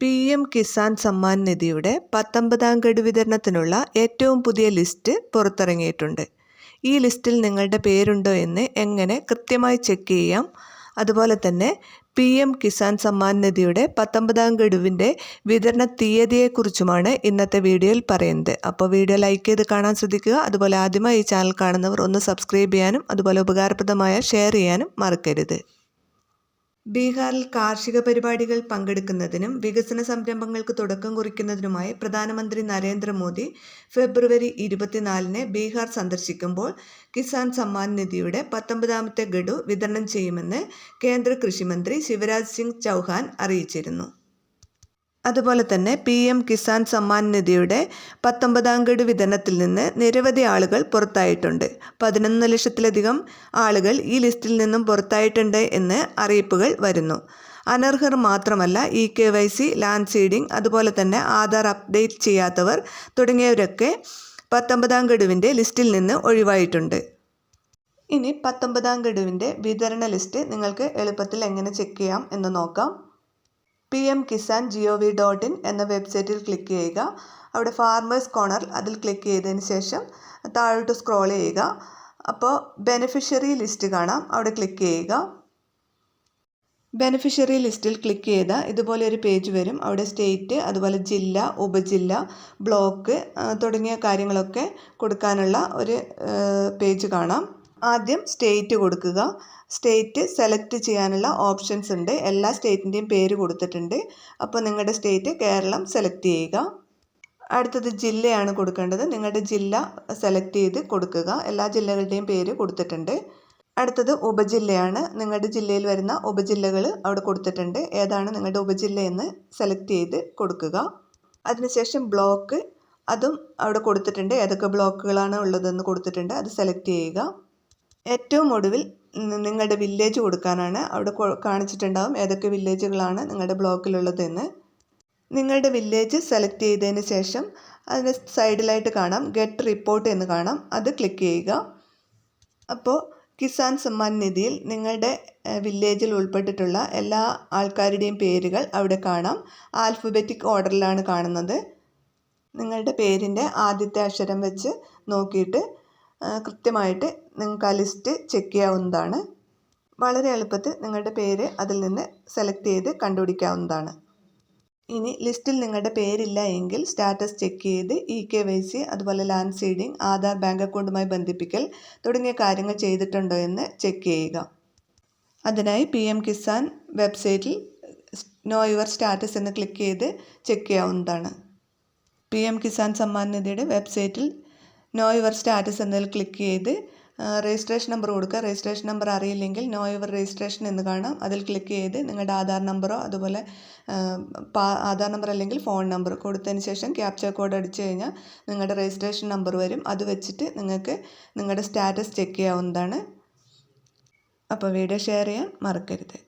P M Kisan Samman നിധിയുടെ പത്തൊമ്പതാം ഗഡു വിതരണത്തിനുള്ള ഏറ്റവും പുതിയ ലിസ്റ്റ് പുറത്തിറങ്ങിയിട്ടുണ്ട്. ഈ ലിസ്റ്റിൽ നിങ്ങളുടെ പേരുണ്ടോ എന്ന് എങ്ങനെ കൃത്യമായി ചെക്ക് ചെയ്യാം. അതുപോലെ തന്നെ പി എം കിസാൻ സമ്മാൻ നിധിയുടെ പത്തൊമ്പതാം ഗഡുവിന്റെ വിതരണ തീയതിയെക്കുറിച്ചുമാണ് ഇന്നത്തെ വീഡിയോയിൽ പറയുന്നത്. അപ്പോൾ വീഡിയോ ലൈക്ക് ചെയ്ത് കാണാൻ ശ്രദ്ധിക്കുക. അതുപോലെ ആദ്യമായി ഈ ചാനൽ കാണുന്നവർ ഒന്ന് സബ്സ്ക്രൈബ് ചെയ്യാനും അതുപോലെ ഉപകാരപ്രദമായ ഷെയർ ചെയ്യാനും മറക്കരുത്. ബീഹാറിൽ കാർഷിക പരിപാടികൾ പങ്കെടുക്കുന്നതിനും വികസന സംരംഭങ്ങൾക്ക് തുടക്കം കുറിക്കുന്നതിനുമായി പ്രധാനമന്ത്രി നരേന്ദ്രമോദി ഫെബ്രുവരി ഇരുപത്തിനാലിന് ബീഹാർ സന്ദർശിക്കുമ്പോൾ കിസാൻ സമ്മാൻ നിധിയുടെ പത്തൊമ്പതാമത്തെ ഗഡു വിതരണം ചെയ്യുമെന്ന് കേന്ദ്ര കൃഷിമന്ത്രി ശിവരാജ് സിംഗ് ചൗഹാൻ അറിയിച്ചിരുന്നു. അതുപോലെ തന്നെ പി എം കിസാൻ സമ്മാൻ നിധിയുടെ പത്തൊമ്പതാം ഗഡു വിതരണത്തിൽ നിന്ന് നിരവധി ആളുകൾ പുറത്തായിട്ടുണ്ട്. പതിനൊന്ന് ലക്ഷത്തിലധികം ആളുകൾ ഈ ലിസ്റ്റിൽ നിന്നും പുറത്തായിട്ടുണ്ട് എന്ന് അറിയിപ്പുകൾ വരുന്നു. അനർഹർ മാത്രമല്ല E K Y C land seeding അതുപോലെ തന്നെ ആധാർ അപ്ഡേറ്റ് ചെയ്യാത്തവർ തുടങ്ങിയവരൊക്കെ പത്തൊമ്പതാം ഗഡുവിന്റെ ലിസ്റ്റിൽ നിന്ന് ഒഴിവായിട്ടുണ്ട്. ഇനി പത്തൊമ്പതാം ഗഡുവിന്റെ വിതരണ ലിസ്റ്റ് നിങ്ങൾക്ക് എളുപ്പത്തിൽ എങ്ങനെ ചെക്ക് ചെയ്യാം എന്ന് നോക്കാം. P M Kisan G O V dot in എന്ന വെബ്സൈറ്റിൽ ക്ലിക്ക് ചെയ്യുക. അവിടെ ഫാർമേഴ്സ് കോർണർ അതിൽ ക്ലിക്ക് ചെയ്തതിന് ശേഷം താഴോട്ട് സ്ക്രോൾ ചെയ്യുക. അപ്പോൾ ബെനിഫിഷ്യറി ലിസ്റ്റ് കാണാം. അവിടെ ക്ലിക്ക് ചെയ്യുക. ബെനിഫിഷ്യറി ലിസ്റ്റിൽ ക്ലിക്ക് ചെയ്താൽ ഇതുപോലെ ഒരു പേജ് വരും. അവിടെ സ്റ്റേറ്റ് അതുപോലെ ജില്ല ഉപജില്ല ബ്ലോക്ക് തുടങ്ങിയ കാര്യങ്ങളൊക്കെ കൊടുക്കാനുള്ള ഒരു പേജ് കാണാം. ആദ്യം സ്റ്റേറ്റ് കൊടുക്കുക. സ്റ്റേറ്റ് സെലക്ട് ചെയ്യാനുള്ള ഓപ്ഷൻസ് ഉണ്ട്. എല്ലാ സ്റ്റേറ്റിന്റെയും പേര് കൊടുത്തിട്ടുണ്ട്. അപ്പോൾ നിങ്ങളുടെ സ്റ്റേറ്റ് കേരളം സെലക്ട് ചെയ്യുക. അടുത്തത് ജില്ലയാണ് കൊടുക്കേണ്ടത്. നിങ്ങളുടെ ജില്ല സെലക്ട് ചെയ്ത് കൊടുക്കുക. എല്ലാ ജില്ലകളുടെയും പേര് കൊടുത്തിട്ടുണ്ട്. അടുത്തത് ഉപജില്ലയാണ്. നിങ്ങളുടെ ജില്ലയിൽ വരുന്ന ഉപജില്ലകൾ അവിടെ കൊടുത്തിട്ടുണ്ട്. ഏതാണ് നിങ്ങളുടെ ഉപജില്ല എന്ന് സെലക്ട് ചെയ്ത് കൊടുക്കുക. അതിനുശേഷം ബ്ലോക്ക് അതും അവിടെ കൊടുത്തിട്ടുണ്ട്. ഏതൊക്കെ ബ്ലോക്കുകളാണ് ഉള്ളതെന്ന് കൊടുത്തിട്ടുണ്ട്. അത് സെലക്ട് ചെയ്യുക. ഏറ്റവും ഒടുവിൽ നിങ്ങളുടെ വില്ലേജ് കൊടുക്കാനാണ് അവിടെ കാണിച്ചിട്ടുണ്ടാവും ഏതൊക്കെ വില്ലേജുകളാണ് നിങ്ങളുടെ ബ്ലോക്കിലുള്ളതെന്ന്. നിങ്ങളുടെ വില്ലേജ് സെലക്ട് ചെയ്തതിന് ശേഷം അതിന്റെ സൈഡിലായിട്ട് കാണാം. ഗെറ്റ് റിപ്പോർട്ട് എന്ന് കാണാം. അത് ക്ലിക്ക് ചെയ്യുക. അപ്പോൾ കിസാൻ സമ്മാൻ നിധിയിൽ നിങ്ങളുടെ വില്ലേജിൽ ഉൾപ്പെട്ടിട്ടുള്ള എല്ലാ ആൾക്കാരുടെയും പേരുകൾ അവിടെ കാണാം. ആൽഫബറ്റിക് ഓർഡറിലാണ് കാണുന്നത്. നിങ്ങളുടെ പേരിന്റെ ആദ്യത്തെ അക്ഷരം വെച്ച് നോക്കിയിട്ട് കൃത്യമായിട്ട് നിങ്ങൾക്ക് ആ ലിസ്റ്റ് ചെക്ക് ചെയ്യാവുന്നതാണ്. വളരെ എളുപ്പത്തിൽ നിങ്ങളുടെ പേര് അതിൽ നിന്ന് സെലക്ട് ചെയ്ത് കണ്ടുപിടിക്കാവുന്നതാണ്. ഇനി ലിസ്റ്റിൽ നിങ്ങളുടെ പേരില്ല എങ്കിൽ സ്റ്റാറ്റസ് ചെക്ക് ചെയ്ത് ഇ കെ വൈ സി അതുപോലെ ലാൻഡ് സീഡിംഗ് ആധാർ ബാങ്ക് അക്കൗണ്ടുമായി ബന്ധിപ്പിക്കൽ തുടങ്ങിയ കാര്യങ്ങൾ ചെയ്തിട്ടുണ്ടോ എന്ന് ചെക്ക് ചെയ്യുക. അതിനായി പി എം കിസാൻ വെബ്സൈറ്റിൽ നോ യുവർ സ്റ്റാറ്റസ് എന്ന് ക്ലിക്ക് ചെയ്ത് ചെക്ക് ചെയ്യാവുന്നതാണ്. പി എം കിസാൻ സമ്മാൻ നിധിയുടെ വെബ്സൈറ്റിൽ നോ യുവർ സ്റ്റാറ്റസ് എന്നതിൽ ക്ലിക്ക് ചെയ്ത് രജിസ്ട്രേഷൻ നമ്പർ കൊടുക്കുക. രജിസ്ട്രേഷൻ നമ്പർ അറിയില്ലെങ്കിൽ നോ യുവർ രജിസ്ട്രേഷൻ എന്ന് കാണാം. അതിൽ ക്ലിക്ക് ചെയ്ത് നിങ്ങളുടെ ആധാർ നമ്പറോ അതുപോലെ ആധാർ നമ്പർ അല്ലെങ്കിൽ ഫോൺ നമ്പർ കൊടുത്തതിന് ശേഷം ക്യാപ്ചർ കോഡ് അടിച്ചു കഴിഞ്ഞാൽ നിങ്ങളുടെ രജിസ്ട്രേഷൻ നമ്പർ വരും. അത് വെച്ചിട്ട് നിങ്ങൾക്ക് നിങ്ങളുടെ സ്റ്റാറ്റസ് ചെക്ക് ചെയ്യാവുന്നതാണ്. അപ്പോൾ വീഡിയോ ഷെയർ ചെയ്യാൻ മറക്കരുത്.